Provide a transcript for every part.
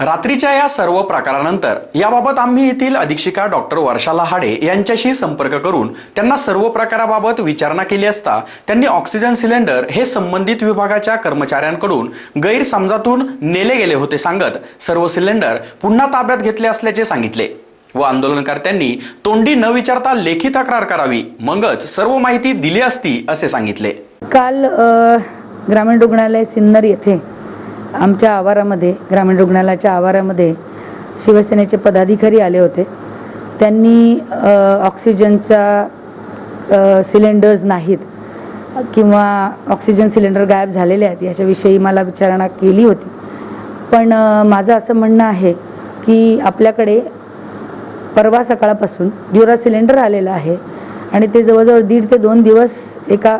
रात्रीच्या या सर्व प्रकारानंतर याबाबत आम्ही येथील अधीक्षिका डॉक्टर वर्षा लहाडे यांच्याशी संपर्क करून त्यांना सर्व प्रकाराबाबत विचारणा केली असता त्यांनी ऑक्सिजन सिलेंडर हे संबंधित विभागाच्या कर्मचाऱ्यांकडून गैरसमजातून नेले गेले होते सांगत सर्व सिलेंडर पुन्हा ताब्यात घेतले असल्याचे सांगितले व आंदोलनकर्त्यांनी तोंडी न विचारता लेखी तक्रार करावी मगच सर्व माहिती दिली असती असे सांगितले. काल ग्रामीण रुग्णालय सिन्नर येथे आमच्या आवारामध्ये ग्रामीण रुग्णालयाच्या आवारामध्ये शिवसेनेचे पदाधिकारी आले होते. त्यांनी ऑक्सिजनचा सिलेंडर्स नाहीत किंवा ऑक्सिजन सिलेंडर गायब झालेले आहेत याच्याविषयी मला विचारणा केली होती. पण माझं असं म्हणणं आहे की आपल्याकडे परवा सकाळपासून ड्युरा सिलेंडर आलेलं आहे आणि ते जवळजवळ दीड ते दोन दिवस एका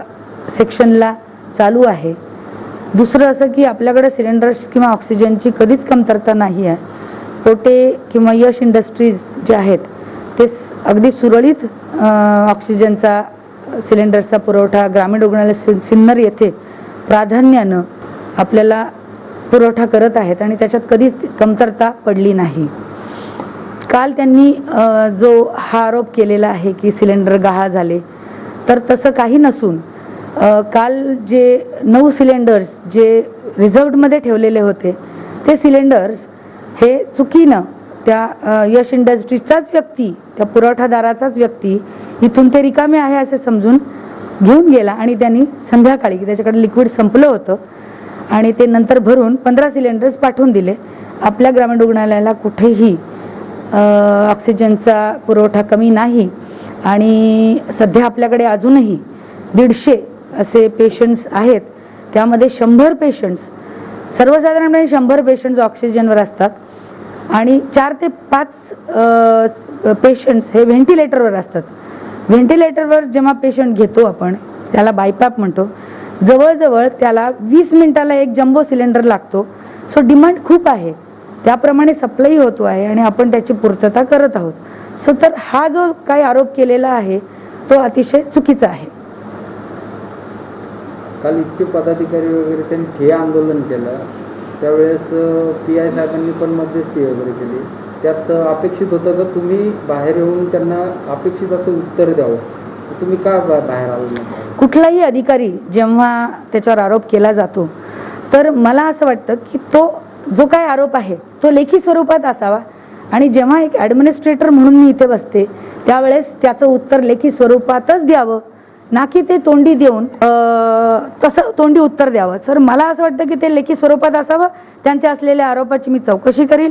सेक्शनला चालू आहे. दुसरं असं की आपल्याकडे सिलेंडर्स किंवा ऑक्सिजनची कधीच कमतरता नाही आहे. पोटे किंवा यश इंडस्ट्रीज जे आहेत ते अगदी सुरळीत ऑक्सिजनचा सिलेंडरचा पुरवठा ग्रामीण रुग्णालय सि सिन्नर येथे प्राधान्यानं आपल्याला पुरवठा करत आहेत आणि त्याच्यात कधीच कमतरता पडली नाही. काल त्यांनी जो हा आरोप केलेला आहे की सिलेंडर गहाळ झाले तर तसं काही नसून काल जे नऊ सिलेंडर्स जे रिझर्वडमध्ये ठेवलेले होते ते सिलेंडर्स हे चुकीनं त्या यश इंडस्ट्रीजचाच व्यक्ती त्या पुरवठादाराचाच व्यक्ती इथून ते रिकामे आहे असे समजून घेऊन गेला आणि त्यांनी संध्याकाळी की त्याच्याकडे लिक्विड संपलं होतं आणि ते नंतर भरून पंधरा सिलेंडर्स पाठवून दिले. आपल्या ग्रामीण रुग्णालयाला कुठेही ऑक्सिजनचा पुरवठा कमी नाही आणि सध्या आपल्याकडे अजूनही दीडशे असे पेशंट्स आहेत. त्यामध्ये शंभर पेशंट्स सर्वसाधारणपणे शंभर पेशंट्स ऑक्सिजनवर असतात. आणि चार ते पाच पेशंट्स हे व्हेंटिलेटरवर असतात. व्हेंटिलेटरवर जेव्हा पेशंट घेतो आपण त्याला बायपॅप म्हणतो. जवळजवळ त्याला वीस मिनिटाला एक जम्बो सिलेंडर लागतो. सो डिमांड खूप आहे. त्याप्रमाणे सप्लाय होतो आहे आणि आपण त्याची पूर्तता करत आहोत. सो तर हा जो काही आरोप केलेला आहे तो अतिशय चुकीचा आहे. काल इतके पदाधिकारी वगैरे त्यांनी ठिय्या आंदोलन केलं. त्यावेळेस पी आय साहेबांनी पण मध्यस्थी वगैरे केली. त्यात अपेक्षित होतं का तुम्ही बाहेर येऊन त्यांना अपेक्षित असं उत्तर द्यावं? तुम्ही का बाहेर आलो नाही? कुठलाही अधिकारी जेव्हा त्याच्यावर आरोप केला जातो तर मला असं वाटतं की तो जो काय आरोप आहे तो लेखी स्वरूपात असावा. आणि जेव्हा एक ॲडमिनिस्ट्रेटर म्हणून मी इथे बसते त्यावेळेस त्याचं उत्तर लेखी स्वरूपातच द्यावं. ना की ते तोंडी देऊन तसं तोंडी उत्तर द्यावं. सर मला असं वाटतं की ते लेखी स्वरूपात असावं. त्यांच्या असलेल्या आरोपाची मी चौकशी करील.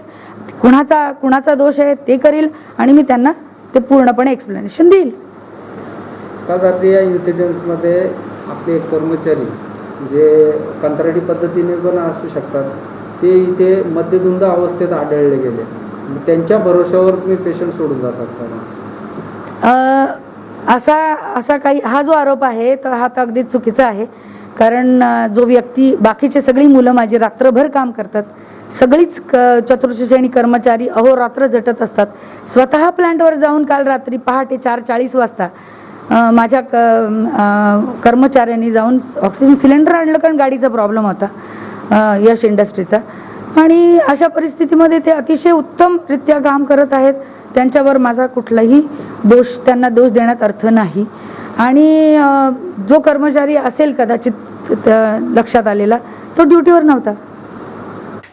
कुणाचा कुणाचा दोष आहे ते करील आणि मी त्यांना ते पूर्णपणे एक्सप्लेनेशन देईल. काल रात्री या इन्सिडेंट्समध्ये आपले कर्मचारी जे कंत्राटी पद्धतीने पण असू शकतात ते इथे मध्यधुंद अवस्थेत आढळले गेले. त्यांच्या भरोश्यावर तुम्ही पेशंट सोडून जातात असा असा काही हा जो आरोप आहे तर हा तर अगदी चुकीचा आहे. कारण जो व्यक्ती बाकीचे सगळी मुलं माझी रात्रभर काम करतात सगळीच क चतुर्थ श्रेणी कर्मचारी अहोरात्र झटत असतात. स्वतः प्लांटवर जाऊन काल रात्री पहाटे चार चाळीस वाजता माझ्या क कर्मचाऱ्यांनी जाऊन ऑक्सिजन सिलेंडर आणलं कारण गाडीचा प्रॉब्लेम होता यश इंडस्ट्रीचा. आणि अशा परिस्थितीमध्ये ते अतिशय उत्तमरित्या काम करत आहेत. त्यांच्यावर माझा कुठलाही दोष त्यांना दोष देण्यात अर्थ नाही. आणि जो कर्मचारी असेल कदाचित लक्षात आलेला तो ड्युटीवर नव्हता.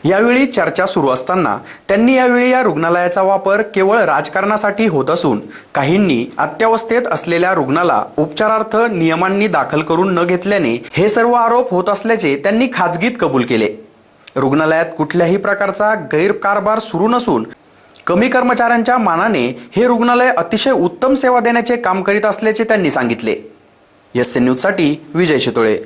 यावेळी चर्चा सुरू असताना त्यांनी यावेळी या रुग्णालयाचा वापर केवळ राजकारणासाठी होत असून काहींनी अत्यावस्थेत असलेल्या रुग्णाला उपचारार्थ नियमांनी दाखल करून न घेतल्याने हे सर्व आरोप होत असल्याचे त्यांनी खाजगीत कबूल केले. रुग्णालयात कुठल्याही प्रकारचा गैरकारभार सुरू नसून कमी कर्मचाऱ्यांच्या मानाने हे रुग्णालय अतिशय उत्तम सेवा देण्याचे काम करीत असल्याचे त्यांनी सांगितले. एस न्यूजसाठी विजय शितोळे.